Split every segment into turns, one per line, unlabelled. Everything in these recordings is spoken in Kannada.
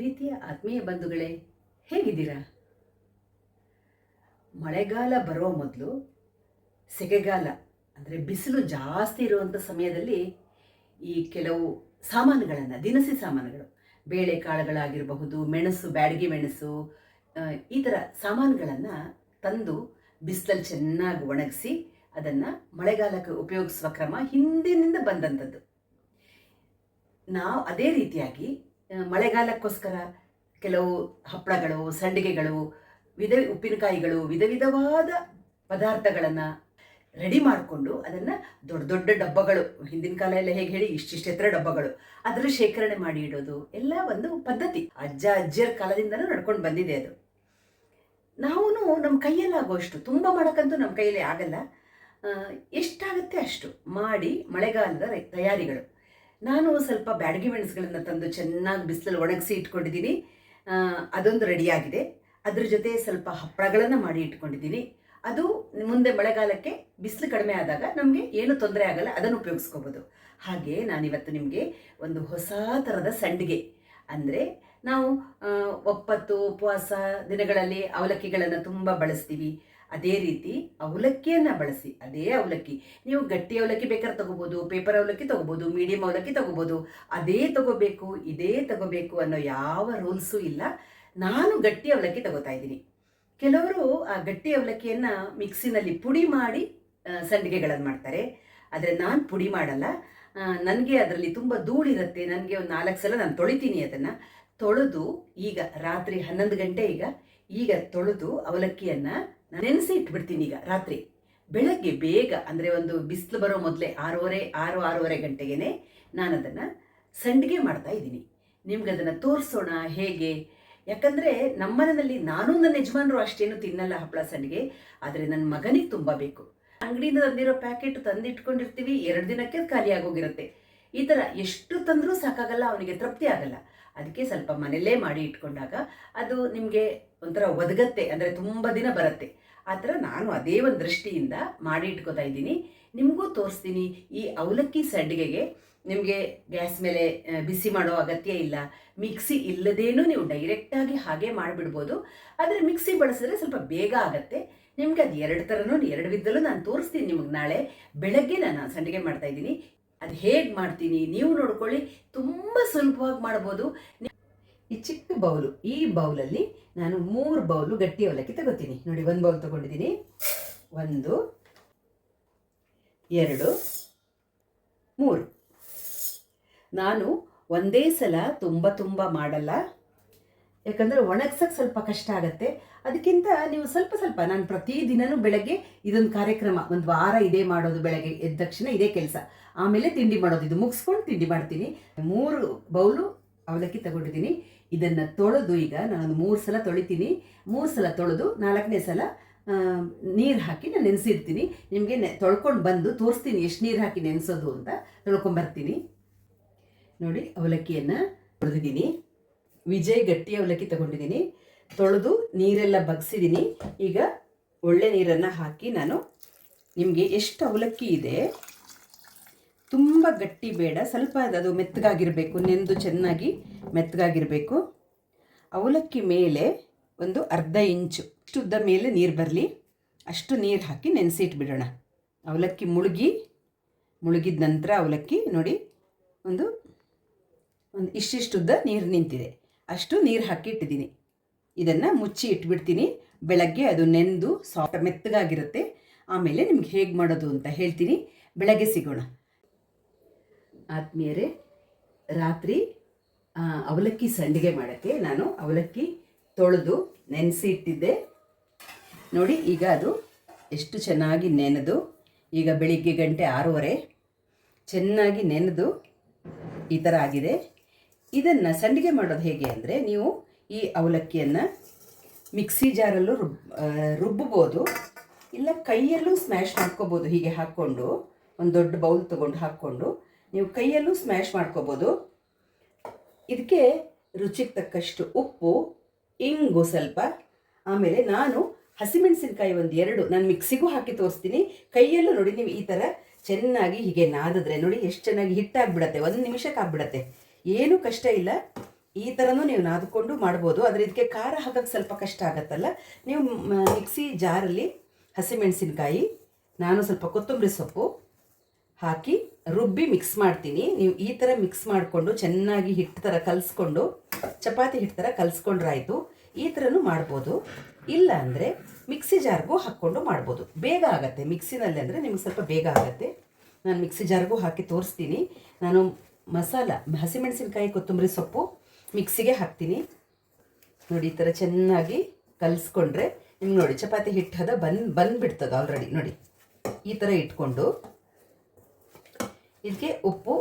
ಪ್ರೀತಿಯ ಆತ್ಮೀಯ ಬಂಧುಗಳೇ, ಹೇಗಿದ್ದೀರಾ? ಮಳೆಗಾಲ ಬರುವ ಮೊದಲು ಸೆಗೆಗಾಲ ಅಂದರೆ ಬಿಸಿಲು ಜಾಸ್ತಿ ಇರುವಂಥ ಸಮಯದಲ್ಲಿ ಈ ಕೆಲವು ಸಾಮಾನುಗಳನ್ನು, ದಿನಸಿ ಸಾಮಾನುಗಳು, ಬೇಳೆ ಕಾಳುಗಳಾಗಿರಬಹುದು, ಮೆಣಸು, ಬ್ಯಾಡಗಿ ಮೆಣಸು ಈ ಥರ ಸಾಮಾನುಗಳನ್ನು ತಂದು ಬಿಸಿಲಲ್ಲಿ ಚೆನ್ನಾಗಿ ಒಣಗಿಸಿ ಅದನ್ನು ಮಳೆಗಾಲಕ್ಕೆ ಉಪಯೋಗಿಸುವ ಕ್ರಮ ಹಿಂದಿನಿಂದ ಬಂದಂಥದ್ದು ನಾವು ಅದೇ ರೀತಿಯಾಗಿ ಮಳೆಗಾಲಕ್ಕೋಸ್ಕರ ಕೆಲವು ಹಪ್ಪಳಗಳು, ಸಂಡಿಗೆಗಳು, ವಿಧ ಉಪ್ಪಿನಕಾಯಿಗಳು ವಿಧ ವಿಧವಾದ ಪದಾರ್ಥಗಳನ್ನು ರೆಡಿ ಮಾಡಿಕೊಂಡು ಅದನ್ನು ದೊಡ್ಡ ದೊಡ್ಡ ಡಬ್ಬಗಳು, ಹಿಂದಿನ ಕಾಲ ಎಲ್ಲ ಹೇಗೆ ಹೇಳಿ ಇಷ್ಟಿಷ್ಟು ಎತ್ತರ ಡಬ್ಬಗಳು, ಅದರ ಶೇಖರಣೆ ಮಾಡಿ ಇಡೋದು, ಎಲ್ಲ ಒಂದು ಪದ್ಧತಿ. ಅಜ್ಜ, ಅಜ್ಜಿಯರ ಕಾಲದಿಂದಲೂ ನಡ್ಕೊಂಡು ಬಂದಿದೆ ಅದು. ನಾವು ನಮ್ಮ ಕೈಯಲ್ಲಾಗುವಷ್ಟು, ತುಂಬ ಮಾಡೋಕ್ಕಂತೂ ನಮ್ಮ ಕೈಯಲ್ಲಿ ಆಗಲ್ಲ. ಎಷ್ಟಾಗುತ್ತೆ ಅಷ್ಟು. ಮಾಡಿ ಮಳೆಗಾಲದ ತಯಾರಿಗಳು. ನಾನು ಸ್ವಲ್ಪ ಬ್ಯಾಡಗಿ ಮೆಣಸುಗಳನ್ನು ತಂದು ಚೆನ್ನಾಗಿ ಬಿಸಿಲಲ್ಲಿ ಒಣಗಿಸಿ ಇಟ್ಕೊಂಡಿದ್ದೀನಿ. ಅದೊಂದು ರೆಡಿಯಾಗಿದೆ. ಅದ್ರ ಜೊತೆ ಸ್ವಲ್ಪ ಹಪ್ಪಳಗಳನ್ನು ಮಾಡಿ ಇಟ್ಕೊಂಡಿದ್ದೀನಿ. ಅದು ಮುಂದೆ ಮಳೆಗಾಲಕ್ಕೆ ಬಿಸಿಲು ಕಡಿಮೆ ಆದಾಗ ನಮಗೆ ಏನು ತೊಂದರೆ ಆಗಲ್ಲ, ಅದನ್ನು ಉಪಯೋಗಿಸ್ಕೋಬೋದು. ಹಾಗೆ ನಾನಿವತ್ತು ನಿಮಗೆ ಒಂದು ಹೊಸ ಥರದ ಸಂಡಿಗೆ, ಅಂದರೆ ನಾವು ಒಪ್ಪತ್ತು, ಉಪವಾಸ ದಿನಗಳಲ್ಲಿ ಅವಲಕ್ಕಿಗಳನ್ನು ತುಂಬ ಬಳಸ್ತೀವಿ. ಅದೇ ರೀತಿ ಅವಲಕ್ಕಿಯನ್ನು ಬಳಸಿ, ಅದೇ ಅವಲಕ್ಕಿ. ನೀವು ಗಟ್ಟಿ ಅವಲಕ್ಕಿ ಬೇಕಾದ್ರೆ ತಗೋಬೋದು ಪೇಪರ್ ಅವಲಕ್ಕಿ ತಗೋಬೋದು ಮೀಡಿಯಂ ಅವಲಕ್ಕಿ ತಗೋಬೋದು, ಅದೇ ತಗೋಬೇಕು, ಇದೇ ತಗೋಬೇಕು ಅನ್ನೋ ಯಾವ ರೂಲ್ಸು ಇಲ್ಲ. ನಾನು ಗಟ್ಟಿ ಅವಲಕ್ಕಿ ತಗೋತಾ ಇದ್ದೀನಿ. ಕೆಲವರು ಆ ಗಟ್ಟಿ ಅವಲಕ್ಕಿಯನ್ನು ಮಿಕ್ಸಿನಲ್ಲಿ ಪುಡಿ ಮಾಡಿ ಸಂಡಿಗೆಗಳನ್ನು ಮಾಡ್ತಾರೆ. ಆದರೆ ನಾನು ಪುಡಿ ಮಾಡಲ್ಲ. ನನಗೆ ಅದರಲ್ಲಿ ತುಂಬ ಧೂಳಿರುತ್ತೆ ನನಗೆ ಒಂದು ನಾಲ್ಕು ಸಲ ನಾನು ತೊಳಿತೀನಿ ಅದನ್ನು. ತೊಳೆದು ಈಗ ರಾತ್ರಿ ಹನ್ನೊಂದು ಗಂಟೆ ಈಗ ಈಗ ತೊಳೆದು ಅವಲಕ್ಕಿಯನ್ನು ನೆನೆಸಿ ಇಟ್ಬಿಡ್ತೀನಿ ಈಗ ರಾತ್ರಿ. ಬೆಳಗ್ಗೆ ಬೇಗ ಅಂದರೆ ಒಂದು ಬಿಸಿಲು ಬರೋ ಮೊದಲೇ ಆರೂವರೆ, ಆರು, ಆರೂವರೆ ಗಂಟೆಗೇನೆ ನಾನು ಅದನ್ನು ಸಂಡಿಗೆ ಮಾಡ್ತಾ ಇದ್ದೀನಿ. ನಿಮ್ಗೆ ಅದನ್ನು ತೋರಿಸೋಣ ಹೇಗೆ? ಯಾಕಂದರೆ ನಮ್ಮನೆಯಲ್ಲಿ ನಾನು ನನ್ನ ಯಜಮಾನರು ಅಷ್ಟೇನು ತಿನ್ನಲ್ಲ ಹಪ್ಪಳ ಸಂಡಿಗೆ, ಆದರೆ ನನ್ನ ಮಗನಿಗೆ ತುಂಬ ಬೇಕು. ಅಂಗಡಿಯಿಂದ ತಂದಿರೋ ಪ್ಯಾಕೆಟ್ ತಂದಿಟ್ಕೊಂಡಿರ್ತೀವಿ, ಎರಡು ದಿನಕ್ಕೆ ಖಾಲಿ ಆಗೋಗಿರುತ್ತೆ. ಈ ಥರ ಎಷ್ಟು ತಂದರೂ ಸಾಕಾಗಲ್ಲ, ಅವನಿಗೆ ತೃಪ್ತಿ ಆಗಲ್ಲ. ಅದಕ್ಕೆ ಸ್ವಲ್ಪ ಮನೆಯಲ್ಲೇ ಮಾಡಿ ಇಟ್ಕೊಂಡಾಗ ಅದು ನಿಮಗೆ ಒಂಥರ ಒದಗತ್ತೆ, ಅಂದರೆ ತುಂಬ ದಿನ ಬರುತ್ತೆ. ಆ ಥರ ನಾನು ಅದೇ ಒಂದು ದೃಷ್ಟಿಯಿಂದ ಮಾಡಿ ಇಟ್ಕೋತಾ ಇದ್ದೀನಿ. ನಿಮಗೂ ತೋರಿಸ್ತೀನಿ ಈ ಅವಲಕ್ಕಿ ಸಂಡಿಗೆಗೆ ನಿಮಗೆ ಗ್ಯಾಸ್ ಮೇಲೆ ಬಿಸಿ ಮಾಡೋ ಅಗತ್ಯ ಇಲ್ಲ. ಮಿಕ್ಸಿ ಇಲ್ಲದೇನೂ ನೀವು ಡೈರೆಕ್ಟಾಗಿ ಹಾಗೆ ಮಾಡಿಬಿಡ್ಬೋದು. ಆದರೆ ಮಿಕ್ಸಿ ಬಳಸಿದ್ರೆ ಸ್ವಲ್ಪ ಬೇಗ ಆಗುತ್ತೆ. ನಿಮಗೆ ಅದು ಎರಡು ಥರನೂ, ಎರಡು ವಿದ್ದಲ್ಲೂ ನಾನು ತೋರಿಸ್ತೀನಿ ನಿಮಗೆ ನಾಳೆ. ಬೆಳಗ್ಗೆ ನಾನು ಸಂಡಿಗೆ ಮಾಡ್ತಾ ಇದ್ದೀನಿ. ಅದು ಹೇಗೆ ಮಾಡ್ತೀನಿ ನೀವು ನೋಡ್ಕೊಳ್ಳಿ. ತುಂಬ ಸುಲಭವಾಗಿ ಮಾಡ್ಬೋದು. ಈ ಚಿಕ್ಕ ಬೌಲು, ಈ ಬೌಲಲ್ಲಿ ನಾನು ಮೂರು ಬೌಲು ಗಟ್ಟಿ ಅವಲಕ್ಕಿ ತಗೋತೀನಿ. ನೋಡಿ, ಒಂದು ಬೌಲ್ ತಗೊಂಡಿದ್ದೀನಿ. ಒಂದು, ಎರಡು, ಮೂರು. ನಾನು ಒಂದೇ ಸಲ ತುಂಬ ತುಂಬ ಮಾಡಲ್ಲ. ಯಾಕಂದರೆ ಒಣಗ್ಸಕ್ಕೆ ಸ್ವಲ್ಪ ಕಷ್ಟ ಆಗುತ್ತೆ. ಅದಕ್ಕಿಂತ ನೀವು ಸ್ವಲ್ಪ ಸ್ವಲ್ಪ, ನಾನು ಪ್ರತಿದಿನನೂ ಬೆಳಗ್ಗೆ ಇದೊಂದು ಕಾರ್ಯಕ್ರಮ, ಒಂದು ವಾರ ಇದೇ ಮಾಡೋದು ಬೆಳಗ್ಗೆ ಎದ್ದ ತಕ್ಷಣ ಇದೇ ಕೆಲಸ. ಆಮೇಲೆ ತಿಂಡಿ ಮಾಡೋದು, ಇದು ಮುಗಿಸ್ಕೊಂಡು ತಿಂಡಿ ಮಾಡ್ತೀನಿ. ಮೂರು ಬೌಲು ಅವಲಕ್ಕಿ ತಗೊಂಡಿದ್ದೀನಿ. ಇದನ್ನು ತೊಳೆದು ಈಗ ನಾನು ಮೂರು ಸಲ ತೊಳಿತೀನಿ. ಮೂರು ಸಲ ತೊಳೆದು ನಾಲ್ಕನೇ ಸಲ ನೀರು ಹಾಕಿ ನಾನು ನೆನೆಸಿರ್ತೀನಿ ನಿಮಗೆ ನೆ, ತೊಳ್ಕೊಂಡು ಬಂದು ತೋರಿಸ್ತೀನಿ ಎಷ್ಟು ನೀರು ಹಾಕಿ ನೆನೆಸೋದು ಅಂತ ತೊಳ್ಕೊಂಬರ್ತೀನಿ ನೋಡಿ, ಅವಲಕ್ಕಿಯನ್ನು ತೊಳೆದಿದ್ದೀನಿ. ವಿಜಯ್ ಗಟ್ಟಿ ಅವಲಕ್ಕಿ ತಗೊಂಡಿದ್ದೀನಿ. ತೊಳೆದು ನೀರೆಲ್ಲ ಬಗ್ಸಿದ್ದೀನಿ. ಈಗ ಒಳ್ಳೆ ನೀರನ್ನು ಹಾಕಿ ನಾನು ನಿಮಗೆ ಎಷ್ಟು ಅವಲಕ್ಕಿ ಇದೆ ತುಂಬ ಗಟ್ಟಿ ಬೇಡ, ಸ್ವಲ್ಪ ಅದು ಮೆತ್ತಗಾಗಿರಬೇಕು, ನೆಂದು ಚೆನ್ನಾಗಿ ಮೆತ್ತಗಾಗಿರಬೇಕು. ಅವಲಕ್ಕಿ ಮೇಲೆ ಒಂದು ಅರ್ಧ ಇಂಚು ಉದ್ದ ಮೇಲೆ ನೀರು ಬರಲಿ. ಅಷ್ಟು ನೀರು ಹಾಕಿ ನೆನೆಸಿಟ್ಬಿಡೋಣ. ಅವಲಕ್ಕಿ ಮುಳುಗಿ, ಮುಳುಗಿದ ನಂತರ ಅವಲಕ್ಕಿ ನೋಡಿ, ಒಂದು ಒಂದು ಇಷ್ಟಿಷ್ಟುದ್ದ ನೀರು ನಿಂತಿದೆ. ಅಷ್ಟು ನೀರು ಹಾಕಿ ಇಟ್ಟಿದ್ದೀನಿ ಇದನ್ನು ಮುಚ್ಚಿ ಇಟ್ಬಿಡ್ತೀನಿ. ಬೆಳಗ್ಗೆ ಅದು ನೆಂದು ಸಾಫ್ಟ್ ಮೆತ್ತಗಾಗಿರುತ್ತೆ. ಆಮೇಲೆ ನಿಮ್ಗೆ ಹೇಗೆ ಮಾಡೋದು ಅಂತ ಹೇಳ್ತೀನಿ. ಬೆಳಗ್ಗೆ ಸಿಗೋಣ. ಆತ್ಮೀಯರೇ, ರಾತ್ರಿ ಅವಲಕ್ಕಿ ಸಂಡಿಗೆ ಮಾಡೋಕ್ಕೆ ನಾನು ಅವಲಕ್ಕಿ ತೊಳೆದು ನೆನೆಸಿ ಇಟ್ಟಿದ್ದೆ ನೋಡಿ, ಈಗ ಅದು ಎಷ್ಟು ಚೆನ್ನಾಗಿ ನೆನೆದು, ಈಗ ಬೆಳಿಗ್ಗೆ ಗಂಟೆ ಆರೂವರೆ, ಚೆನ್ನಾಗಿ ನೆನೆದು ಈ ಥರ ಆಗಿದೆ. ಇದನ್ನು ಸಂಡಿಗೆ ಮಾಡೋದು ಹೇಗೆ ಅಂದರೆ, ನೀವು ಈ ಅವಲಕ್ಕಿಯನ್ನು ಮಿಕ್ಸಿ ಜಾರಲ್ಲೂ ರುಬ್ ರುಬ್ಬಬೋದು ಇಲ್ಲ ಕೈಯಲ್ಲೂ ಸ್ಮ್ಯಾಶ್ ಮಾಡ್ಕೋಬೋದು ಹೀಗೆ ಹಾಕ್ಕೊಂಡು, ಒಂದು ದೊಡ್ಡ ಬೌಲ್ ತೊಗೊಂಡು ಹಾಕ್ಕೊಂಡು ನೀವು ಕೈಯಲ್ಲೂ ಸ್ಮ್ಯಾಶ್ ಮಾಡ್ಕೋಬೋದು. ಇದಕ್ಕೆ ರುಚಿಗೆ ತಕ್ಕಷ್ಟು ಉಪ್ಪು, ಇಂಗು ಸ್ವಲ್ಪ, ಆಮೇಲೆ ನಾನು ಹಸಿಮೆಣಸಿನಕಾಯಿ ಒಂದು ಎರಡು ನಾನು ಮಿಕ್ಸಿಗೂ ಹಾಕಿ ತೋರಿಸ್ತೀನಿ. ಕೈಯಲ್ಲೂ ನೋಡಿ ನೀವು ಈ ಥರ ಚೆನ್ನಾಗಿ ಹೀಗೆ ನಾದಿದ್ರೆ ನೋಡಿ ಎಷ್ಟು ಚೆನ್ನಾಗಿ ಹಿಟ್ಟಾಗ್ಬಿಡತ್ತೆ ಒಂದು ನಿಮಿಷಕ್ಕೆ ಆಗ್ಬಿಡತ್ತೆ. ಏನೂ ಕಷ್ಟ ಇಲ್ಲ.
ಈ ಥರನೂ ನೀವು ನಾದಿಕೊಂಡು ಮಾಡ್ಬೋದು. ಆದರೆ ಇದಕ್ಕೆ ಖಾರ ಹಾಕೋಕ್ಕೆ ಸ್ವಲ್ಪ ಕಷ್ಟ ಆಗತ್ತಲ್ಲ? ನೀವು ಮಿಕ್ಸಿ ಜಾರಲ್ಲಿ ಹಸಿಮೆಣಸಿನಕಾಯಿ, ನಾನು ಸ್ವಲ್ಪ ಕೊತ್ತಂಬರಿ ಸೊಪ್ಪು ಹಾಕಿ ರುಬ್ಬಿ ಮಿಕ್ಸ್ ಮಾಡ್ತೀನಿ. ನೀವು ಈ ಥರ ಮಿಕ್ಸ್ ಮಾಡಿಕೊಂಡು ಚೆನ್ನಾಗಿ ಹಿಟ್ಟು ಥರ ಕಲಿಸ್ಕೊಂಡು, ಚಪಾತಿ ಹಿಟ್ಟು ಥರ ಕಲಿಸ್ಕೊಂಡ್ರಾಯ್ತು. ಈ ಥರನೂ ಮಾಡ್ಬೋದು. ಇಲ್ಲ ಅಂದರೆ ಮಿಕ್ಸಿ ಜಾರ್ಗೂ ಹಾಕ್ಕೊಂಡು ಮಾಡ್ಬೋದು. ಬೇಗ ಆಗುತ್ತೆ. ಮಿಕ್ಸಿನಲ್ಲಿ ಅಂದರೆ ನಿಮ್ಗೆ ಸ್ವಲ್ಪ ಬೇಗ ಆಗುತ್ತೆ. ನಾನು ಮಿಕ್ಸಿ ಜಾರ್ಗೂ ಹಾಕಿ ತೋರಿಸ್ತೀನಿ. ನಾನು ಮಸಾಲ, ಹಸಿಮೆಣಸಿನ್ಕಾಯಿ, ಕೊತ್ತಂಬರಿ ಸೊಪ್ಪು ಮಿಕ್ಸಿಗೆ ಹಾಕ್ತೀನಿ. ನೋಡಿ, ಈ ಥರ ಚೆನ್ನಾಗಿ ಕಲಿಸ್ಕೊಂಡ್ರೆ ನಿಮ್ಗೆ ನೋಡಿ, ಚಪಾತಿ ಹಿಟ್ಟು ಹದ ಬಂದು ಬಂದುಬಿಡ್ತದೆ ಆಲ್ರೆಡಿ ನೋಡಿ, ಈ ಥರ ಇಟ್ಕೊಂಡು ಇದಕ್ಕೆ ಉಪ್ಪು,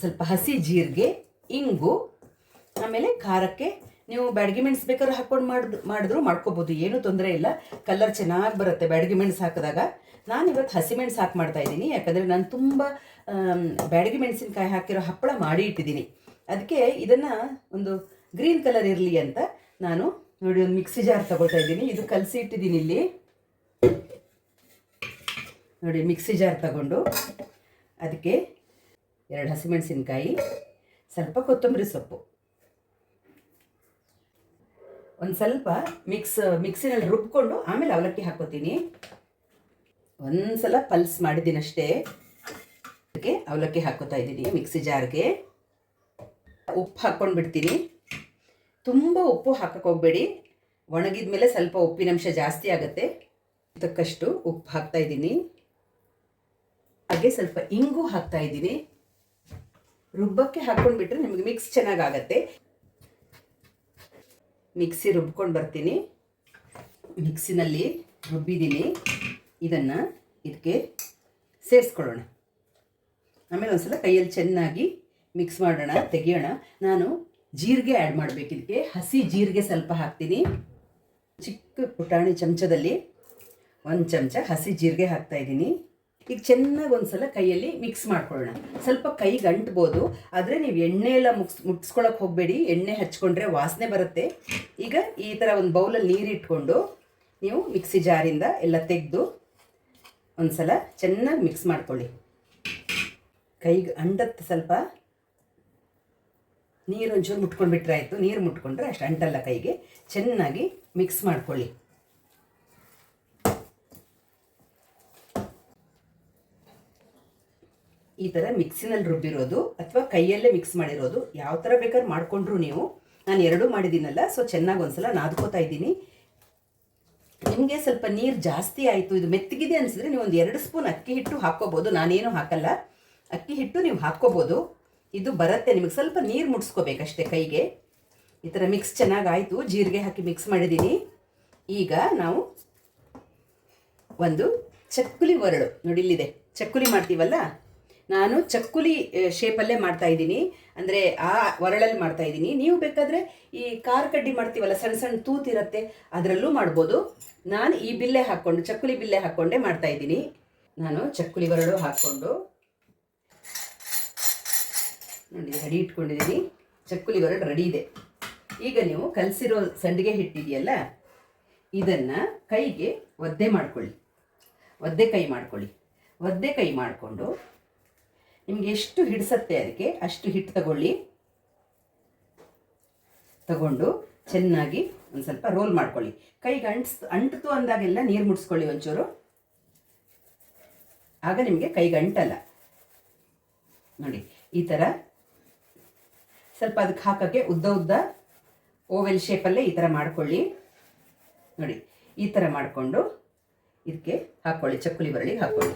ಸ್ವಲ್ಪ ಹಸಿ ಜೀರಿಗೆ, ಇಂಗು, ಆಮೇಲೆ ಖಾರಕ್ಕೆ ನೀವು ಬ್ಯಾಡಗಿ ಮೆಣಸು ಬೇಕಾದ್ರೆ ಹಾಕ್ಕೊಂಡು ಮಾಡಿದ್, ಮಾಡಿದ್ರು ಮಾಡ್ಕೋಬೋದು, ಏನೂ ತೊಂದರೆ ಇಲ್ಲ. ಕಲರ್ ಚೆನ್ನಾಗಿ ಬರುತ್ತೆ ಬ್ಯಾಡಗಿ ಮೆಣಸು ಹಾಕಿದಾಗ. ನಾನು ಇವತ್ತು ಹಸಿ ಮೆಣಸು ಹಾಕಿ ಮಾಡ್ತಾ ಇದ್ದೀನಿ. ಯಾಕಂದರೆ ನಾನು ತುಂಬ ಬ್ಯಾಡಗಿ ಮೆಣಸಿನ್ಕಾಯಿ ಹಾಕಿರೋ ಹಪ್ಪಳ ಮಾಡಿ ಇಟ್ಟಿದ್ದೀನಿ. ಅದಕ್ಕೆ ಇದನ್ನು ಒಂದು ಗ್ರೀನ್ ಕಲರ್ ಇರಲಿ ಅಂತ ನಾನು ನೋಡಿ ಒಂದು ಮಿಕ್ಸಿ ಜಾರ್ ತಗೊಳ್ತಾ ಇದ್ದೀನಿ. ಇದು ಕಲಸಿ ಇಟ್ಟಿದ್ದೀನಿ ಇಲ್ಲಿ. ನೋಡಿ ಮಿಕ್ಸಿ ಜಾರ್ ತಗೊಂಡು. ಅದಕ್ಕೆ ಎರಡು ಹಸಿಮೆಣಸಿನಕಾಯಿ, ಸ್ವಲ್ಪ ಕೊತ್ತಂಬರಿ ಸೊಪ್ಪು. ಒಂದು ಸ್ವಲ್ಪ ಮಿಕ್ಸ್, ಮಿಕ್ಸಿನಲ್ಲಿ ರುಬ್ಕೊಂಡು ಆಮೇಲೆ ಅವಲಕ್ಕಿ ಹಾಕೋತೀನಿ ಒಂದು ಸಲ ಪಲ್ಸ್ ಮಾಡಿದ್ದೀನಿ ಅಷ್ಟೇ ಅದಕ್ಕೆ ಅವಲಕ್ಕಿ ಹಾಕೋತಾ ಇದ್ದೀನಿ ಮಿಕ್ಸಿ ಜಾರ್ಗೆ. ಉಪ್ಪು ಹಾಕ್ಕೊಂಡು ಬಿಡ್ತೀನಿ. ತುಂಬ ಉಪ್ಪು ಹಾಕಕ್ಕೆ ಹೋಗಬೇಡಿ. ಒಣಗಿದ ಮೇಲೆ ಸ್ವಲ್ಪ ಉಪ್ಪಿನಂಶ ಜಾಸ್ತಿ ಆಗುತ್ತೆ. ತಕ್ಕಷ್ಟು ಉಪ್ಪು ಹಾಕ್ತಾ ಇದ್ದೀನಿ. ಹಾಗೆ ಸ್ವಲ್ಪ ಇಂಗು ಹಾಕ್ತಾ ಇದ್ದೀನಿ. ರುಬ್ಬಕ್ಕೆ ಹಾಕ್ಕೊಂಡ್ಬಿಟ್ರೆ ನಿಮಗೆ ಮಿಕ್ಸ್ ಚೆನ್ನಾಗಾಗತ್ತೆ. ಮಿಕ್ಸಿ ರುಬ್ಕೊಂಡು ಬರ್ತೀನಿ. ಮಿಕ್ಸಿನಲ್ಲಿ ರುಬ್ಬಿದ್ದೀನಿ. ಇದನ್ನು ಇದಕ್ಕೆ ಸೇರಿಸ್ಕೊಳ್ಳೋಣ. ಆಮೇಲೆ ಒಂದ್ಸಲ ಕೈಯಲ್ಲಿ ಚೆನ್ನಾಗಿ ಮಿಕ್ಸ್ ಮಾಡೋಣ, ತೆಗಿಯೋಣ. ನಾನು ಜೀರಿಗೆ ಆ್ಯಡ್ ಮಾಡಬೇಕು. ಇದಕ್ಕೆ ಹಸಿ ಜೀರಿಗೆ ಸ್ವಲ್ಪ ಹಾಕ್ತೀನಿ. ಚಿಕ್ಕ ಪುಟಾಣಿ ಚಮಚದಲ್ಲಿ ಒಂದು ಚಮಚ ಹಸಿ ಜೀರಿಗೆ ಹಾಕ್ತಾ ಇದ್ದೀನಿ. ಈಗ ಚೆನ್ನಾಗಿ ಒಂದ್ಸಲ ಕೈಯಲ್ಲಿ ಮಿಕ್ಸ್ ಮಾಡ್ಕೊಳ್ಳೋಣ. ಸ್ವಲ್ಪ ಕೈಗೆ ಅಂಟ್ಬೋದು ಆದರೆ ನೀವು ಎಣ್ಣೆ ಎಲ್ಲ ಮುಗ್ಸ್ ಮುಟ್ಸ್ಕೊಳಕ್ಕೆ ಹೋಗಬೇಡಿ. ಎಣ್ಣೆ ಹಚ್ಕೊಂಡ್ರೆ ವಾಸನೆ ಬರುತ್ತೆ. ಈಗ ಈ ಥರ ಒಂದು ಬೌಲಲ್ಲಿ ನೀರಿಟ್ಕೊಂಡು ನೀವು ಮಿಕ್ಸಿ ಜಾರಿಂದ ಎಲ್ಲ ತೆಗೆದು ಒಂದ್ಸಲ ಚೆನ್ನಾಗಿ ಮಿಕ್ಸ್ ಮಾಡ್ಕೊಳ್ಳಿ. ಕೈಗೆ ಅಂಡತ್ತೆ ಸ್ವಲ್ಪ ನೀರು ಒಂಚೂರು ಮುಟ್ಕೊಂಡ್ಬಿಟ್ರೆ ಆಯಿತು. ನೀರು ಮುಟ್ಕೊಂಡ್ರೆ ಅಷ್ಟು ಅಂಟಲ್ಲ ಕೈಗೆ. ಚೆನ್ನಾಗಿ ಮಿಕ್ಸ್ ಮಾಡ್ಕೊಳ್ಳಿ. ಈ ಥರ ಮಿಕ್ಸಿನಲ್ಲಿ ರುಬ್ಬಿರೋದು ಅಥವಾ ಕೈಯಲ್ಲೇ ಮಿಕ್ಸ್ ಮಾಡಿರೋದು, ಯಾವ ಥರ ಬೇಕಾದ್ರೆ ಮಾಡಿಕೊಂಡ್ರು ನೀವು. ನಾನು ಎರಡೂ ಮಾಡಿದ್ದೀನಲ್ಲ ಸೊ ಚೆನ್ನಾಗಿ ಒಂದ್ಸಲ ನಾದ್ಕೋತಾ ಇದ್ದೀನಿ. ನಿಮಗೆ ಸ್ವಲ್ಪ ನೀರು ಜಾಸ್ತಿ ಆಯಿತು, ಇದು ಮೆತ್ತಗಿದೆ ಅನಿಸಿದ್ರೆ ನೀವು ಒಂದು ಎರಡು ಸ್ಪೂನ್ ಅಕ್ಕಿ ಹಿಟ್ಟು ಹಾಕ್ಕೋಬೋದು. ನಾನೇನು ಹಾಕಲ್ಲ. ಅಕ್ಕಿ ಹಿಟ್ಟು ನೀವು ಹಾಕ್ಕೋಬೋದು. ಇದು ಬರುತ್ತೆ. ನಿಮಗೆ ಸ್ವಲ್ಪ ನೀರು ಮುಟ್ಸ್ಕೋಬೇಕಷ್ಟೇ ಕೈಗೆ. ಈ ಥರ ಮಿಕ್ಸ್ ಚೆನ್ನಾಗಾಯಿತು ಜೀರಿಗೆ ಹಾಕಿ ಮಿಕ್ಸ್ ಮಾಡಿದ್ದೀನಿ. ಈಗ ನಾವು ಒಂದು ಚಕ್ಕುಲಿ ಒರಳು. ನೋಡಿ, ಇಲ್ಲಿದೆ. ಚಕ್ಕುಲಿ ಮಾಡ್ತೀವಲ್ಲ? ನಾನು ಚಕ್ಕುಲಿ ಶೇಪಲ್ಲೇ ಮಾಡ್ತಾ ಇದ್ದೀನಿ. ಅಂದರೆ ಆ ಒರಳಲ್ಲಿ ಮಾಡ್ತಾ ಇದ್ದೀನಿ. ನೀವು ಬೇಕಾದರೆ ಈ ಕಾರ್ ಕಡ್ಡಿ ಮಾಡ್ತೀವಲ್ಲ ಸಣ್ಣ ಸಣ್ಣ ತೂತಿರುತ್ತೆ ಅದರಲ್ಲೂ ಮಾಡ್ಬೋದು. ನಾನು ಈ ಬಿಲ್ಲೆ ಹಾಕ್ಕೊಂಡು, ಚಕ್ಕುಲಿ ಬಿಲ್ಲೆ ಹಾಕ್ಕೊಂಡೇ ಮಾಡ್ತಾ ಇದ್ದೀನಿ. ನಾನು ಚಕ್ಕುಲಿ ಒರಳು ಹಾಕ್ಕೊಂಡು, ನೋಡಿ ರೆಡಿ ಇಟ್ಕೊಂಡಿದ್ದೀನಿ. ಚಕ್ಕುಲಿ ಒರಳು ರೆಡಿ ಇದೆ. ಈಗ ನೀವು ಕಲಸಿರೋ ಸಂಡಿಗೆ ಹಿಟ್ಟಿದೆಯಲ್ಲ, ಇದನ್ನು ಕೈಗೆ ಒದ್ದೆ ಮಾಡ್ಕೊಳ್ಳಿ. ಒದ್ದೆ ಕೈ ಮಾಡ್ಕೊಳ್ಳಿ. ಒದ್ದೆ ಕೈ ಮಾಡಿಕೊಂಡು ನಿಮ್ಗೆ ಎಷ್ಟು ಹಿಡಿಸತ್ತೆ ಅದಕ್ಕೆ? ಅಷ್ಟು ಹಿಟ್ಟು ತಗೊಳ್ಳಿ. ತಗೊಂಡು ಚೆನ್ನಾಗಿ ಒಂದು ಸ್ವಲ್ಪ ರೋಲ್ ಮಾಡ್ಕೊಳ್ಳಿ. ಕೈಗೆ ಅಂಟ್ಸ್, ಅಂಟಿತು ಅಂದಾಗೆಲ್ಲ ನೀರು ಮುಡಿಸ್ಕೊಳ್ಳಿ ಒಂಚೂರು. ಆಗ ನಿಮಗೆ ಕೈಗೆ ಅಂಟಲ್ಲ. ನೋಡಿ, ಈ ಥರ ಸ್ವಲ್ಪ ಅದಕ್ಕೆ ಹಾಕೋಕ್ಕೆ ಉದ್ದ ಉದ್ದ ಓವೆಲ್ ಶೇಪಲ್ಲೇ ಈ ಥರ ಮಾಡ್ಕೊಳ್ಳಿ. ನೋಡಿ, ಈ ಥರ ಮಾಡಿಕೊಂಡು ಇದಕ್ಕೆ ಹಾಕ್ಕೊಳ್ಳಿ, ಚಕ್ಕುಲಿ ಬರಳಿಗೆ ಹಾಕ್ಕೊಳ್ಳಿ.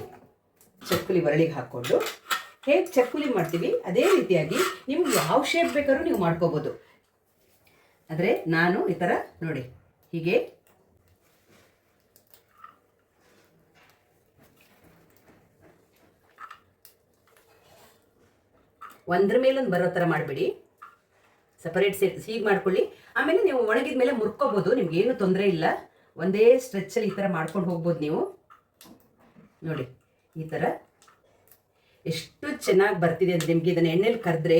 ಚಕ್ಕುಲಿ ಬರಳಿಗೆ ಹಾಕ್ಕೊಂಡು ಹೇಗೆ ಚಕ್ಕುಲಿ ಮಾಡ್ತೀವಿ. ಅದೇ ರೀತಿಯಾಗಿ ನಿಮ್ಗೆ ಯಾವ ಶೇಪ್ ಬೇಕಾದ್ರೂ ನೀವು ಮಾಡ್ಕೋಬೋದು. ಆದರೆ ನಾನು ಈ ಥರ ನೋಡಿ, ಹೀಗೆ. ಒಂದ್ರ ಮೇಲೊಂದು ಬರೋ ಥರ ಮಾಡಿಬಿಡಿ. ಸಪರೇಟ್ ಸೇ ಹೀಗೆ ಮಾಡ್ಕೊಳ್ಳಿ. ಆಮೇಲೆ ನೀವು ಒಣಗಿದ ಮೇಲೆ ಮುರ್ಕೋಬೋದು, ನಿಮ್ಗೆ ಏನು ತೊಂದರೆ ಇಲ್ಲ. ಒಂದೇ ಸ್ಟ್ರೆಚ್ಚಲ್ಲಿ ಈ ಥರ ಮಾಡ್ಕೊಂಡು ಹೋಗ್ಬೋದು ನೀವು. ನೋಡಿ, ಈ ಥರ ಎಷ್ಟು ಚೆನ್ನಾಗಿ ಬರ್ತಿದೆ ಅಂದರೆ ನಿಮಗೆ ಇದನ್ನು ಎಣ್ಣೆಲಿ ಕರೆದ್ರೆ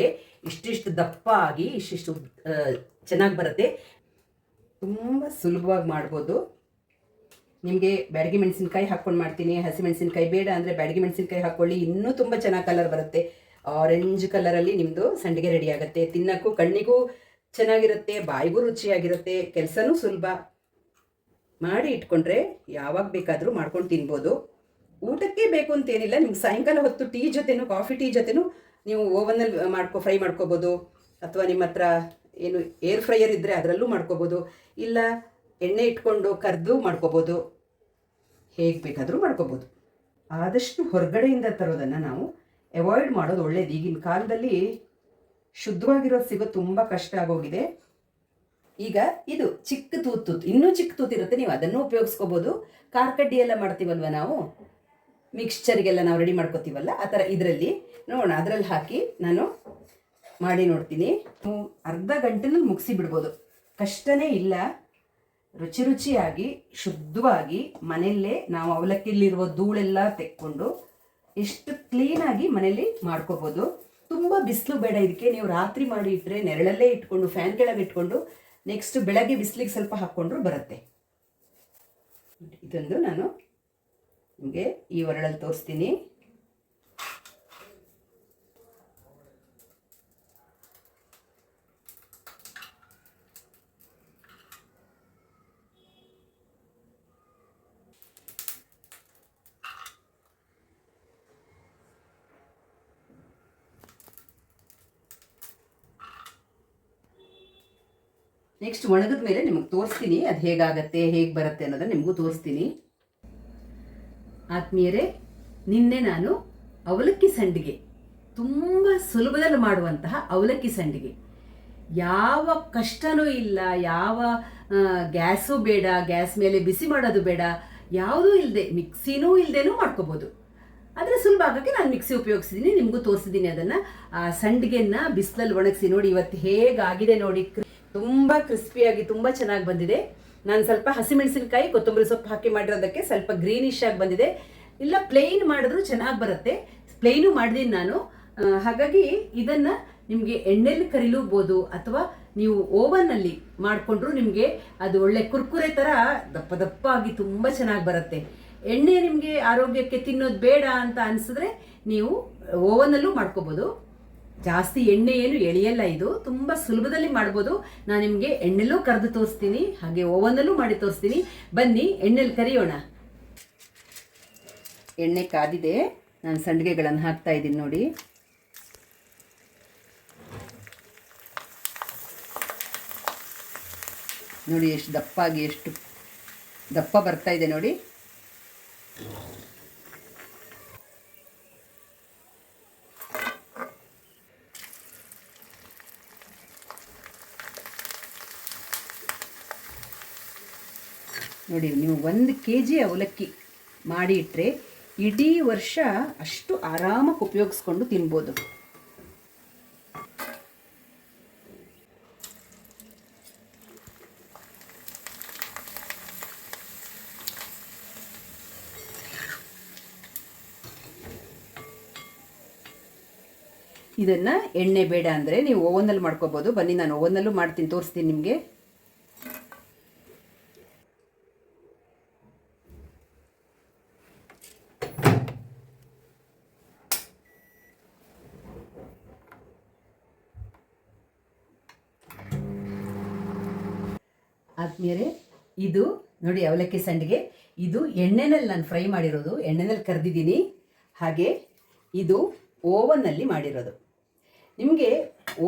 ಇಷ್ಟಿಷ್ಟು ದಪ್ಪ ಆಗಿ ಇಷ್ಟಿಷ್ಟು ಚೆನ್ನಾಗಿ ಬರುತ್ತೆ. ತುಂಬ ಸುಲಭವಾಗಿ ಮಾಡ್ಬೋದು. ನಿಮಗೆ ಬ್ಯಾಡಗಿ ಮೆಣಸಿನ್ಕಾಯಿ ಹಾಕ್ಕೊಂಡು ಮಾಡ್ತೀನಿ. ಹಸಿ ಮೆಣಸಿನ್ಕಾಯಿ ಬೇಡ ಅಂದರೆ ಬ್ಯಾಡಗಿ ಮೆಣಸಿನ್ಕಾಯಿ ಹಾಕ್ಕೊಳ್ಳಿ ಇನ್ನೂ ತುಂಬ ಚೆನ್ನಾಗಿ ಕಲರ್ ಬರುತ್ತೆ. ಆರೆಂಜ್ ಕಲರಲ್ಲಿ ನಿಮ್ಮದು ಸಂಡಿಗೆ ರೆಡಿ ಆಗುತ್ತೆ. ತಿನ್ನಕ್ಕೂ ಕಣ್ಣಿಗೂ ಚೆನ್ನಾಗಿರುತ್ತೆ. ಬಾಯಿಗೂ ರುಚಿಯಾಗಿರುತ್ತೆ. ಕೆಲಸನೂ ಸುಲಭ. ಮಾಡಿ ಇಟ್ಕೊಂಡ್ರೆ ಯಾವಾಗ ಬೇಕಾದರೂ ಮಾಡ್ಕೊಂಡು ತಿನ್ಬೋದು. ಊಟಕ್ಕೆ ಬೇಕು ಅಂತೇನಿಲ್ಲ ನಿಮ್ಗೆ ಸಾಯಂಕಾಲ ಹೊತ್ತು ಟೀ ಜೊತೆನೂ, ಕಾಫಿ ಟೀ ಜೊತೆನೂ ನೀವು ಓವನಲ್ಲಿ ಮಾಡ್ಕೊ, ಫ್ರೈ ಮಾಡ್ಕೋಬೋದು. ಅಥವಾ ನಿಮ್ಮ ಹತ್ರ ಏನು ಏರ್ ಫ್ರೈಯರ್ ಇದ್ದರೆ ಅದರಲ್ಲೂ ಮಾಡ್ಕೋಬೋದು. ಇಲ್ಲ ಎಣ್ಣೆ ಇಟ್ಕೊಂಡು ಕರೆದು ಮಾಡ್ಕೋಬೋದು. ಹೇಗೆ ಬೇಕಾದರೂ ಮಾಡ್ಕೋಬೋದು. ಆದಷ್ಟು ಹೊರಗಡೆಯಿಂದ ತರೋದನ್ನು ನಾವು ಅವಾಯ್ಡ್ ಮಾಡೋದು ಒಳ್ಳೇದು. ಈಗಿನ ಕಾಲದಲ್ಲಿ ಶುದ್ಧವಾಗಿರೋದು ಸಿಗೋ ತುಂಬ ಕಷ್ಟ ಆಗೋಗಿದೆ. ಈಗ ಇದು ಚಿಕ್ಕ ತೂತು ಇನ್ನೂ ಚಿಕ್ಕ ತೂತಿರುತ್ತೆ ನೀವು ಅದನ್ನು ಉಪಯೋಗಿಸ್ಕೋಬೋದು. ಕಾರ್ಕಡ್ಡಿ ಕಡ್ಡಿ ಎಲ್ಲ ಮಾಡ್ತೀವಲ್ವ ನಾವು? ಮಿಕ್ಸ್ಚರ್ಗೆಲ್ಲ ನಾವು ರೆಡಿ ಮಾಡ್ಕೋತೀವಲ್ಲ, ಆ ಥರ ಇದರಲ್ಲಿ ನೋಡೋಣ. ಅದರಲ್ಲಿ ಹಾಕಿ ನಾನು ಮಾಡಿ ನೋಡ್ತೀನಿ. ಅರ್ಧ ಗಂಟೆನಲ್ಲಿ ಮುಗಿಸಿ ಬಿಡ್ಬೋದು ಕಷ್ಟನೇ ಇಲ್ಲ. ರುಚಿ ರುಚಿಯಾಗಿ, ಶುದ್ಧವಾಗಿ ಮನೆಯಲ್ಲೇ ನಾವು ಅವಲಕ್ಕಿಲಿರುವ ಧೂಳೆಲ್ಲ ತೆಕ್ಕೊಂಡು ಎಷ್ಟು ಕ್ಲೀನಾಗಿ ಮನೆಯಲ್ಲಿ ಮಾಡ್ಕೋಬೋದು. ತುಂಬ ಬಿಸಿಲು ಬೇಡ ಇದಕ್ಕೆ. ನೀವು ರಾತ್ರಿ ಮಾಡಿ ಇಟ್ಟರೆ ನೆರಳಲ್ಲೇ ಇಟ್ಕೊಂಡು ಫ್ಯಾನ್ ಕೆಳಗೆ ಇಟ್ಕೊಂಡು ನೆಕ್ಸ್ಟ್ ಬೆಳಗ್ಗೆ ಬಿಸಿಲಿಗೆ ಸ್ವಲ್ಪ ಹಾಕ್ಕೊಂಡ್ರು ಬರುತ್ತೆ. ಇದೊಂದು ನಾನು ನಿಮಗೆ ಈ ಒರಳಲ್ಲಿ ತೋರಿಸ್ತೀನಿ. ನೆಕ್ಸ್ಟ್ ಒಣಗಿದ ಮೇಲೆ ನಿಮಗೆ ತೋರಿಸ್ತೀನಿ ಅದು ಹೇಗಾಗತ್ತೆ, ಹೇಗೆ ಬರುತ್ತೆ ಅನ್ನೋದನ್ನ ನಿಮಗೂ ತೋರಿಸ್ತೀನಿ. ಆತ್ಮೀಯರೇ, ನಿನ್ನೆ ನಾನು ಅವಲಕ್ಕಿ ಸಂಡಿಗೆ, ತುಂಬ ಸುಲಭದಲ್ಲಿ ಮಾಡುವಂತಹ ಅವಲಕ್ಕಿ ಸಂಡಿಗೆ. ಯಾವ ಕಷ್ಟನೂ ಇಲ್ಲ, ಯಾವ ಗ್ಯಾಸು ಬೇಡ, ಗ್ಯಾಸ್ ಮೇಲೆ ಬಿಸಿ ಮಾಡೋದು ಬೇಡ, ಯಾವುದೂ ಇಲ್ಲದೆ ಮಿಕ್ಸಿನೂ ಇಲ್ಲದೇನೂ ಮಾಡ್ಕೋಬೋದು. ಆದರೆ ಸುಲಭ ಆಗೋಕ್ಕೆ ನಾನು ಮಿಕ್ಸಿ ಉಪಯೋಗಿಸಿದ್ದೀನಿ, ನಿಮಗೂ ತೋರಿಸಿದ್ದೀನಿ ಅದನ್ನು. ಆ ಸಂಡಿಗೆನ ಬಿಸಿಲಲ್ಲಿ ಒಣಗಿಸಿ ನೋಡಿ, ಇವತ್ತು ಹೇಗಾಗಿದೆ ನೋಡಿ. ತುಂಬ ಕ್ರಿಸ್ಪಿಯಾಗಿ ತುಂಬ ಚೆನ್ನಾಗಿ ಬಂದಿದೆ. ನಾನು ಸ್ವಲ್ಪ ಹಸಿಮೆಣಸಿನಕಾಯಿ, ಕೊತ್ತಂಬರಿ ಸೊಪ್ಪು ಹಾಕಿ ಮಾಡಿರೋದಕ್ಕೆ ಸ್ವಲ್ಪ ಗ್ರೀನಿಶ್ ಆಗಿ ಬಂದಿದೆ. ಇಲ್ಲ ಪ್ಲೇನ್ ಮಾಡಿದ್ರು ಚೆನ್ನಾಗಿ ಬರುತ್ತೆ. ಪ್ಲೇನು ಮಾಡಿದೀನಿ ನಾನು. ಹಾಗಾಗಿ ಇದನ್ನು ನಿಮಗೆ ಎಣ್ಣೆಲಿ ಕರಿಲೂಬೋದು ಅಥವಾ ನೀವು ಓವನ್ನಲ್ಲಿ ಮಾಡಿಕೊಂಡ್ರು ನಿಮಗೆ ಅದು ಒಳ್ಳೆ ಕುರ್ಕುರೆ ಥರ ದಪ್ಪ ದಪ್ಪ ಆಗಿ ತುಂಬ ಚೆನ್ನಾಗಿ ಬರುತ್ತೆ. ಎಣ್ಣೆ ನಿಮಗೆ ಆರೋಗ್ಯಕ್ಕೆ ತಿನ್ನೋದು ಬೇಡ ಅಂತ ಅನಿಸಿದ್ರೆ ನೀವು ಓವನಲ್ಲೂ ಮಾಡ್ಕೋಬೋದು. ಜಾಸ್ತಿ ಎಣ್ಣೆ ಏನು ಎಳೆಯಲ್ಲ ಇದು, ತುಂಬ ಸುಲಭದಲ್ಲಿ ಮಾಡ್ಬೋದು. ನಾನು ನಿಮಗೆ ಎಣ್ಣೆಲ್ಲೂ ಕರೆದು ತೋರಿಸ್ತೀನಿ, ಹಾಗೆ ಓವನಲ್ಲೂ ಮಾಡಿ ತೋರಿಸ್ತೀನಿ. ಬನ್ನಿ, ಎಣ್ಣೆಲಿ ಕರಿಯೋಣ. ಎಣ್ಣೆ ಕಾದಿದೆ, ನಾನು ಸಂಡಿಗೆಗಳನ್ನು ಹಾಕ್ತಾ ಇದ್ದೀನಿ ನೋಡಿ. ನೋಡಿ ಎಷ್ಟು ದಪ್ಪಾಗಿ, ಎಷ್ಟು ದಪ್ಪ ಬರ್ತಾ ಇದೆ ನೋಡಿ. ನೋಡಿ, ನೀವು ಒಂದು ಕೆ ಜಿ ಅವಲಕ್ಕಿ ಮಾಡಿ ಇಟ್ಟರೆ ಇಡೀ ವರ್ಷ ಅಷ್ಟು ಆರಾಮಾಗಿ ಉಪಯೋಗಿಸ್ಕೊಂಡು ತಿನ್ಬೋದು. ಇದನ್ನು ಎಣ್ಣೆ ಬೇಡ ಅಂದರೆ ನೀವು ಓವನಲ್ಲಿ ಮಾಡ್ಕೋಬೋದು. ಬನ್ನಿ, ನಾನು ಓವನಲ್ಲೂ ಮಾಡ್ತೀನಿ, ತೋರಿಸ್ತೀನಿ ನಿಮಗೆ. ಇದು ನೋಡಿ ಅವಲಕ್ಕಿ ಸಂಡಿಗೆ. ಇದು ಎಣ್ಣೆನಲ್ಲಿ ನಾನು ಫ್ರೈ ಮಾಡಿರೋದು. ಎಣ್ಣೆನಲ್ಲಿ ಕರೆದಿದ್ದೀನಿ. ಹಾಗೆ ಇದು ಓವನ್ನಲ್ಲಿ ಮಾಡಿರೋದು. ನಿಮಗೆ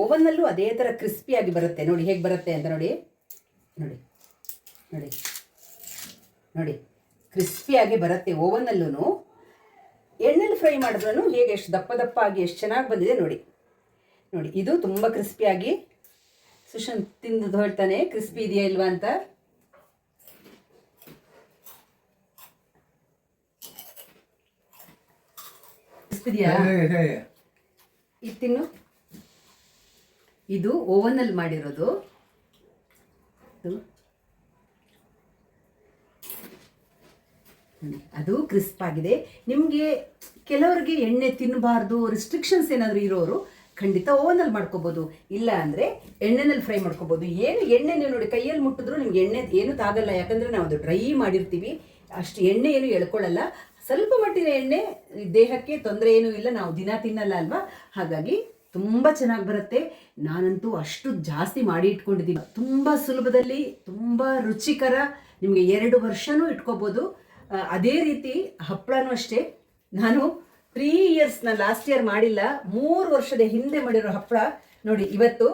ಓವನ್ನಲ್ಲೂ ಅದೇ ಥರ ಕ್ರಿಸ್ಪಿಯಾಗಿ ಬರುತ್ತೆ. ನೋಡಿ ಹೇಗೆ ಬರುತ್ತೆ ಅಂತ ನೋಡಿ. ನೋಡಿ. ನೋಡಿ. ನೋಡಿ. ಕ್ರಿಸ್ಪಿಯಾಗಿ ಬರುತ್ತೆ ಓವನ್ನಲ್ಲೂ ಎಣ್ಣೆಲಿ ಫ್ರೈ ಮಾಡಿದ್ರೂ ಹೇಗೆ ಎಷ್ಟು ದಪ್ಪ ದಪ್ಪ ಆಗಿ ಎಷ್ಟು ಚೆನ್ನಾಗಿ ಬಂದಿದೆ ನೋಡಿ. ನೋಡಿ, ಇದು ತುಂಬ ಕ್ರಿಸ್ಪಿಯಾಗಿ ಸುಶಾಂತ್ ತಿಂದು ಹೇಳ್ತಾನೆ ಕ್ರಿಸ್ಪಿ ಇದೆಯಾ ಇಲ್ವಾ ಅಂತ. ಇದು ತಿನ್ನು. ಇದು ಓವನಲ್ಲಿ ಮಾಡಿರೋದು. ಅದು ಕ್ರಿಸ್ಪ್ ಆಗಿದೆ. ನಿಮಗೆ ಕೆಲವರಿಗೆ ಎಣ್ಣೆ ತಿನ್ನಬಾರ್ದು ರಿಸ್ಟ್ರಿಕ್ಷನ್ಸ್ ಏನಾದರೂ ಇರೋರು ಖಂಡಿತ ಓವನಲ್ಲಿ ಮಾಡ್ಕೋಬೋದು. ಇಲ್ಲ ಅಂದ್ರೆ ಎಣ್ಣೆನಲ್ಲಿ ಫ್ರೈ ಮಾಡ್ಕೋಬೋದು. ಏನು ಎಣ್ಣೆ ನೀವು ನೋಡಿ ಕೈಯಲ್ಲಿ ಮುಟ್ಟಿದ್ರು ನಿಮ್ಗೆ ಎಣ್ಣೆ ಏನು ತಾಗಲ್ಲ. ಯಾಕಂದ್ರೆ ನಾವು ಅದು ಡ್ರೈ ಮಾಡಿರ್ತೀವಿ. ಅಷ್ಟು ಎಣ್ಣೆ ಏನು ಎಳ್ಕೊಳ್ಳಲ್ಲ.
ಸ್ವಲ್ಪ ಮಟ್ಟಿನ ಎಣ್ಣೆ ದೇಹಕ್ಕೆ ತೊಂದರೆ ಏನೂ ಇಲ್ಲ, ನಾವು ದಿನ ತಿನ್ನಲ್ಲ ಅಲ್ವಾ? ಹಾಗಾಗಿ ತುಂಬ ಚೆನ್ನಾಗಿ ಬರುತ್ತೆ. ನಾನಂತೂ ಅಷ್ಟು ಜಾಸ್ತಿ ಮಾಡಿ ಇಟ್ಕೊಂಡಿದ್ದೀನಿ. ತುಂಬ ಸುಲಭದಲ್ಲಿ, ತುಂಬ ರುಚಿಕರ ನಿಮಗೆ ಎರಡು ವರ್ಷನೂ ಇಟ್ಕೋಬೋದು. ಅದೇ ರೀತಿ ಹಪ್ಪಳನೂ ಅಷ್ಟೇ. ನಾನು ತ್ರೀ ಇಯರ್ಸ್ನ ಲಾಸ್ಟ್ ಇಯರ್ ಮಾಡಿಲ್ಲ. ಮೂರು ವರ್ಷದ ಹಿಂದೆ ಮಾಡಿರೋ ಹಪ್ಪಳ. ನೋಡಿ, ಇವತ್ತು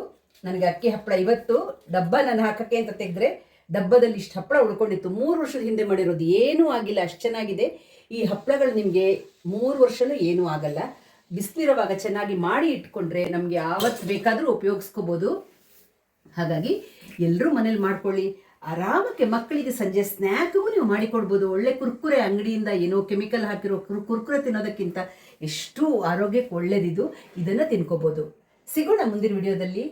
ನನಗೆ ಅಕ್ಕಿ ಹಪ್ಪಳ. ಇವತ್ತು ಡಬ್ಬ ನಾನು ಹಾಕಕ್ಕೆ ಅಂತ ತೆಗೆದ್ರೆ ಡಬ್ಬದಲ್ಲಿ ಇಷ್ಟು ಹಪ್ಪಳ ಉಳ್ಕೊಂಡಿತ್ತು. ಮೂರು ವರ್ಷದ ಹಿಂದೆ ಮಾಡಿರೋದು ಏನೂ ಆಗಿಲ್ಲ. ಅಷ್ಟು ಚೆನ್ನಾಗಿದೆ. ಈ ಹಪ್ಪಳಗಳು ನಿಮಗೆ ಮೂರು ವರ್ಷನೂ ಏನೂ ಆಗಲ್ಲ. ಬಿಸಿಲಿರುವಾಗ ಚೆನ್ನಾಗಿ ಮಾಡಿ ಇಟ್ಕೊಂಡ್ರೆ ನಮಗೆ ಆವತ್ತು ಬೇಕಾದರೂ ಉಪಯೋಗಿಸ್ಕೋಬೋದು. ಹಾಗಾಗಿ ಎಲ್ಲರೂ ಮನೇಲಿ ಮಾಡ್ಕೊಳ್ಳಿ. ಆರಾಮಕ್ಕೆ ಮಕ್ಕಳಿಗೆ ಸಂಜೆ ಸ್ನ್ಯಾಕ್ಗೂ ನೀವು ಮಾಡಿಕೊಡ್ಬೋದು. ಒಳ್ಳೆ ಕುರ್ಕುರೆ ಅಂಗಡಿಯಿಂದ ಏನೋ ಕೆಮಿಕಲ್ ಹಾಕಿರೋ ಕುರ್, ಕುರ್ಕುರೆ ತಿನ್ನೋದಕ್ಕಿಂತ ಎಷ್ಟು ಆರೋಗ್ಯಕ್ಕೆ ಒಳ್ಳೇದಿದು. ಇದನ್ನು ತಿನ್ಕೋಬೋದು. ಸಿಗೋಣ ಮುಂದಿನ ವಿಡಿಯೋದಲ್ಲಿ.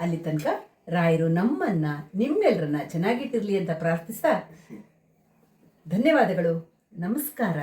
ಅಲ್ಲಿ ತನಕ ರಾಯರು ನಮ್ಮನ್ನ ನಿಮ್ಮೆಲ್ಲರನ್ನ ಚೆನ್ನಾಗಿಟ್ಟಿರಲಿ ಅಂತ ಪ್ರಾರ್ಥಿಸ್ತಾ ಧನ್ಯವಾದಗಳು. ನಮಸ್ಕಾರ.